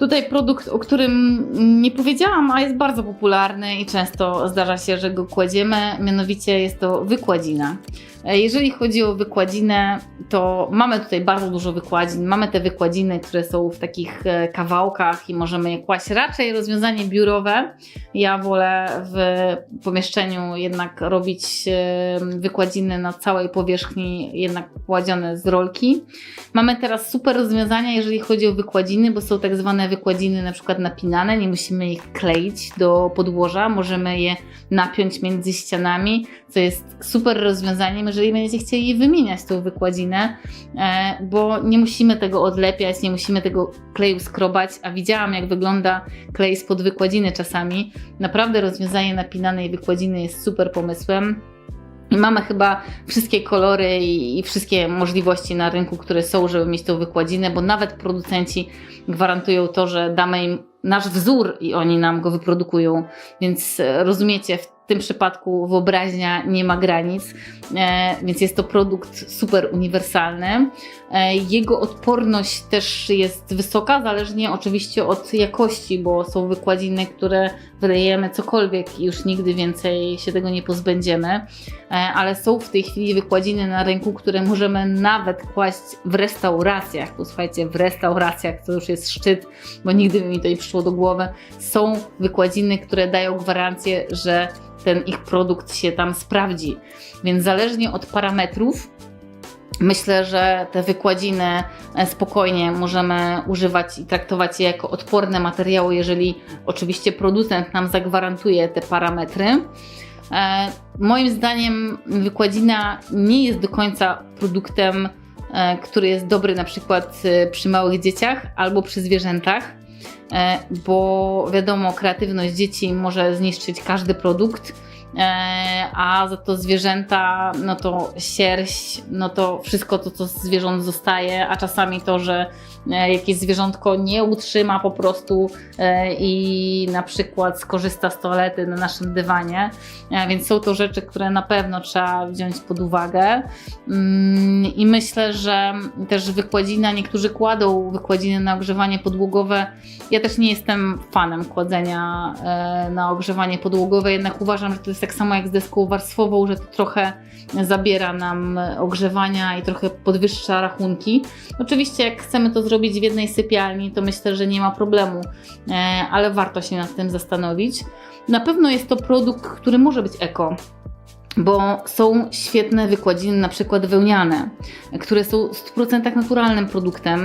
Tutaj produkt, o którym nie powiedziałam, a jest bardzo popularny i często zdarza się, że go kładziemy, mianowicie jest to wykładzina. E, Jeżeli chodzi o wykładzinę, to mamy tutaj bardzo dużo wykładzin. Mamy te wykładziny, które są w takich e, kawałkach i możemy je kłaść. Raczej rozwiązanie biurowe. Ja wolę w pomieszczeniu jednak robić e, wykładziny na całej powierzchni, jednak kładzione z rolki. Mamy teraz super rozwiązania, jeżeli chodzi o wykładziny, bo są tak zwane wykładziny na przykład napinane, nie musimy ich kleić do podłoża, możemy je napiąć między ścianami, co jest super rozwiązaniem, jeżeli będziecie chcieli wymieniać tą wykładzinę, e, bo nie musimy tego odlepiać, nie musimy tego kleju skrobać, a widziałam jak wygląda klej spod wykładziny czasami. Naprawdę rozwiązanie napinanej wykładziny jest super pomysłem. Mamy chyba wszystkie kolory i, i wszystkie możliwości na rynku, które są, żeby mieć tą wykładzinę, bo nawet producenci gwarantują to, że damy im nasz wzór i oni nam go wyprodukują. Więc e, rozumiecie, w tym przypadku wyobraźnia nie ma granic, e, więc jest to produkt super uniwersalny. E, jego odporność też jest wysoka, zależnie oczywiście od jakości, bo są wykładziny, które wylejemy cokolwiek i już nigdy więcej się tego nie pozbędziemy, E, ale są w tej chwili wykładziny na rynku, które możemy nawet kłaść w restauracjach. Posłuchajcie, w restauracjach to już jest szczyt, bo nigdy by mi to nie przyszło do głowy. Są wykładziny, które dają gwarancję, że ten ich produkt się tam sprawdzi. Więc zależnie od parametrów, Myślę, że te wykładziny e, spokojnie możemy używać i traktować je jako odporne materiały, jeżeli oczywiście producent nam zagwarantuje te parametry. E, Moim zdaniem wykładzina nie jest do końca produktem, e, który jest dobry na przykład przy małych dzieciach albo przy zwierzętach, bo wiadomo, kreatywność dzieci może zniszczyć każdy produkt. E, a za to zwierzęta, no to sierść, no to wszystko to, co z zwierząt zostaje, a czasami to, że e, jakieś zwierzątko nie utrzyma po prostu e, i na przykład skorzysta z toalety na naszym dywanie, więc są to rzeczy, które na pewno trzeba wziąć pod uwagę. Mm, i myślę, że też wykładzina, niektórzy kładą wykładziny na ogrzewanie podłogowe, ja też nie jestem fanem kładzenia na ogrzewanie podłogowe, jednak uważam, że to jest tak samo jak z deską warstwową, że to trochę zabiera nam ogrzewania i trochę podwyższa rachunki. Oczywiście, jak chcemy to zrobić w jednej sypialni, to myślę, że nie ma problemu, e, ale warto się nad tym zastanowić. Na pewno jest to produkt, który może być eko bo są świetne wykładziny, na przykład wełniane, które są w 100% naturalnym produktem.